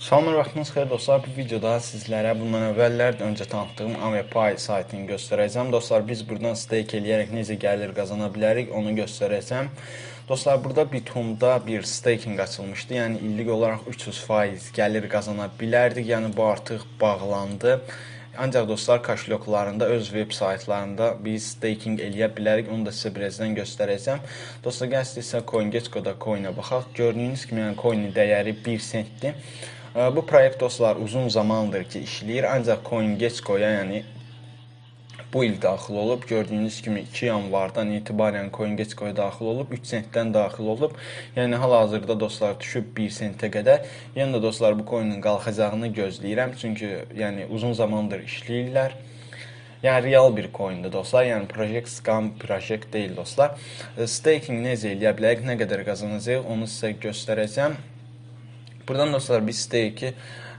Salamlar vaxtınız xeyir dostlar. Bu videoda sizlərə bundan əvvəllər öncə tanıtdığım AmePay saytını göstərəcəm. Dostlar, biz buradan stake eləyərək necə gəlir qazana bilərik, onu göstərəcəm. Dostlar, burada Bitumda bir staking açılmışdı. Yəni illik olaraq 300% gəlir qazana bilərdik. Yəni bu artıq bağlandı. Ancaq dostlar, kaşlyoklarında, öz veb saytlarında biz staking eləyə bilərik. Onu da sizə birazdan göstərəcəm. Dostlar, gəl istəyirsə CoinGecko-da coin-ə baxaq. Gördüyünüz kimi, yəni coin-in dəyəri 1 sentdir. Bu proyekt dostlar uzun zamandır ki işləyir, ancaq CoinGecko-ya, yəni bu il daxil olub. Gördüyünüz kimi 2 yanvardan etibarən CoinGecko-ya daxil olub, 3 sentdən daxil olub. Yəni hal-hazırda dostlar düşüb 1 sentə qədər. Yəni də dostlar bu coin-in qalxacağını gözləyirəm, çünki yəni uzun zamandır işləyirlər. Yəni real bir coindir dostlar. Yəni project scam project deyil dostlar. Staking necə eləyə bilərik, nə qədər qazanacağıq, onu sizə göstərəcəm. Buradan dostlar biz stake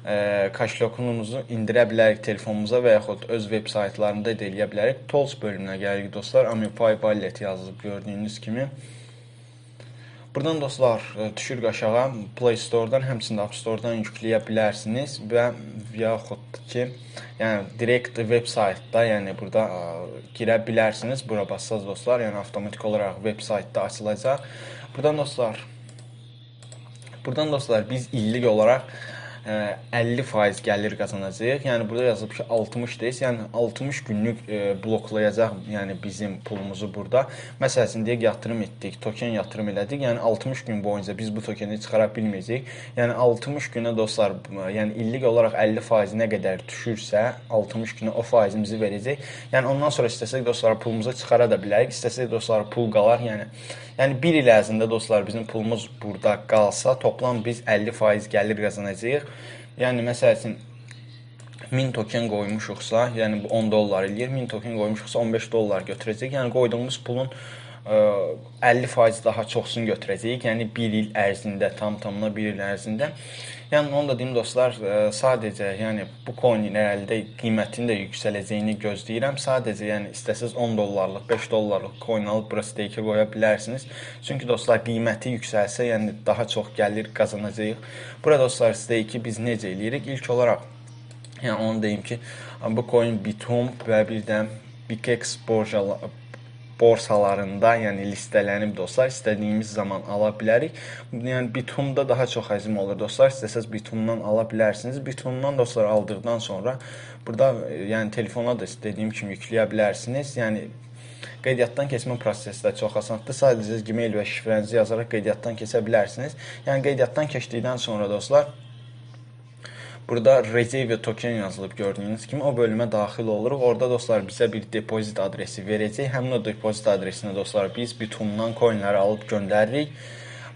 e, kaşlokunumuzu indirə bilərik telefonumuza və yaxud öz veb saytlarında da eləyə bilərik. Tools bölümünə gəlirik dostlar. AmiFi Wallet yazılıb gördüyünüz kimi. Buradan dostlar e, düşürük aşağı Play Store-dan, həmçinin App Store-dan yükləyə bilərsiniz və yaxud ki, yəni direkt veb saytda, yəni burada ə, e, girə bilərsiniz. Bura bassaz dostlar, yəni avtomatik olaraq veb saytda açılacaq. Buradan dostlar Buradan dostlar biz illik olaraq 50% e, gəlir qazanacağıq. Yəni burada yazılıb ki 60 deyiz. Yəni 60 günlük bloklayacaq, yəni bizim pulumuzu burada. Məsələn deyək yatırım etdik, token yatırım elədik. Yəni 60 gün boyunca biz bu tokeni çıxara bilməyəcəyik. Yəni 60 günə dostlar, yəni illik olaraq 50% nə qədər düşürsə, 60 günə o faizimizi verəcək. Yəni ondan sonra istəsək dostlar pulumuzu çıxara da bilərik. İstəsək dostlar pul qalar. Yəni yəni 1 il ərzində dostlar bizim pulumuz burada qalsa, toplam biz 50% gəlir qazanacağıq. Yəni məsəl üçün 1000 token qoymuşuqsa, yəni bu 10 dollar eləyir. 1000 token qoymuşuqsa 15 dollar götürəcək. Yəni qoyduğumuz pulun 50% daha çoxsunu götürəcəyik. Yəni 1 il ərzində, tam tamına 1 il ərzində. Yəni onu da deyim dostlar, sadəcə yəni bu coin-in əldə qiymətinin də yüksələcəyini gözləyirəm. Sadəcə yəni istəsəz 10 dollarlıq, 5 dollarlıq coin alıb bura stake qoya bilərsiniz. Çünki dostlar qiyməti yüksəlsə, yəni daha çox gəlir qazanacağıq. Burada dostlar stake biz necə eləyirik? İlk olaraq yəni onu deyim ki, bu coin Bitum və bir də BitX borsalar borsalarında, yəni listələnib dostlar, istədiyimiz zaman ala bilərik. Yəni Bitumda daha çox həcm olur dostlar. İstəsəz Bitumdan ala bilərsiniz. Bitumdan dostlar aldıqdan sonra burada yəni telefona da istədiyim kimi yükləyə bilərsiniz. Yəni qeydiyyatdan keçmə prosesi də çox asandır. Sadəcə Gmail və şifrənizi yazaraq qeydiyyatdan keçə bilərsiniz. Yəni qeydiyyatdan keçdikdən sonra dostlar Burada Reserve token yazılıb gördüyünüz kimi o bölümə daxil oluruq. Orada dostlar bizə bir depozit adresi verəcək. Həmin o depozit adresinə dostlar biz Bitumdan coinləri alıb göndəririk.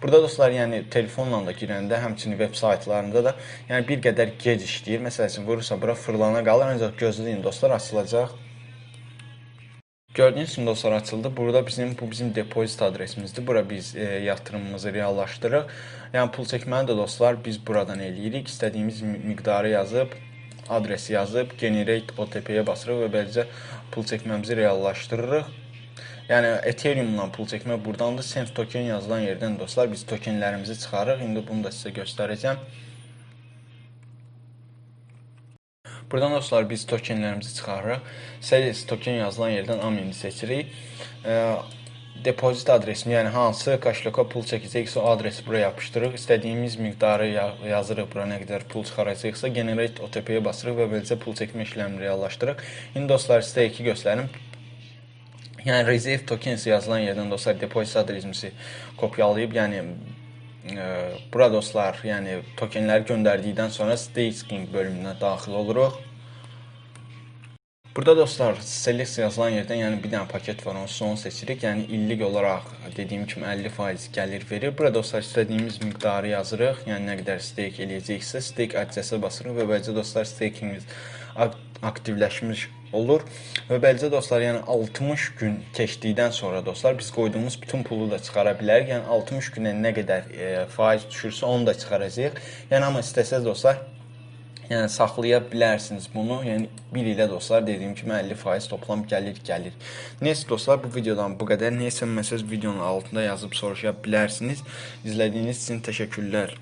Burada dostlar, yəni telefonla da girəndə, həmçinin veb saytlarında da, yəni bir qədər gec işləyir. Məsələn, vurursa bura fırlana qalır, ancaq gözləyin dostlar, açılacaq. Gördüyünüz kimi dostlar açıldı. Burada bizim bu bizim depozit adresimizdir. Bura biz e, yatırımımızı reallaşdırırıq. Yəni pul çəkməni də dostlar biz buradan eləyirik. İstədiyimiz miqdarı yazıb, adresi yazıb, generate OTP-yə basırıq və beləcə pul çəkməmizi reallaşdırırıq. Yəni Ethereum-la pul çəkmək burdandır. Cent token yazılan yerdən dostlar biz tokenlərimizi çıxarırıq. İndi bunu da sizə göstərəcəm. Buradan dostlar biz tokenlərimizi çıxarırıq. Sales token yazılan yerdən amini seçirik. E, depozit adresini, yəni hansı kaşloka pul çəkəcəksə o adresi bura yapışdırırıq. İstədiyimiz miqdarı yazırıq bura nə qədər pul çıxaracaqsa, generate OTP-yə basırıq və beləcə pul çəkmə işləmini reallaşdırırıq. İndi dostlar sizə iki göstərim. Yəni reserve tokens yazılan yerdən dostlar depozit adresimizi kopyalayıb, yəni Bura dostlar, yəni tokenləri göndərdikdən sonra staking bölümünə daxil oluruq. Burada dostlar, select yazılan yerdən, yəni bir dənə paket var, onsuz onu seçirik. Yəni illik olaraq dediyim kimi 50% gəlir verir. Burada dostlar istədiyimiz miqdarı yazırıq. Yəni nə qədər stake eləyəcəksə, stake adresi basırıq və beləcə dostlar stakingimiz aktivləşmiş olur. Və beləcə dostlar, yəni 60 gün keçdikdən sonra dostlar biz qoyduğumuz bütün pulu da çıxara bilərik. Yəni 60 günə nə qədər e, faiz düşürsə onu da çıxaracağıq. Yəni amma istəsəz dostlar, yəni saxlaya bilərsiniz bunu. Yəni 1 ilə dostlar dediyim kimi 50% toplam gəlir gəlir. Nəysə dostlar, bu videodan bu qədər. Nəysə məsəl videonun altında yazıb soruşa bilərsiniz. İzlədiyiniz üçün təşəkkürlər.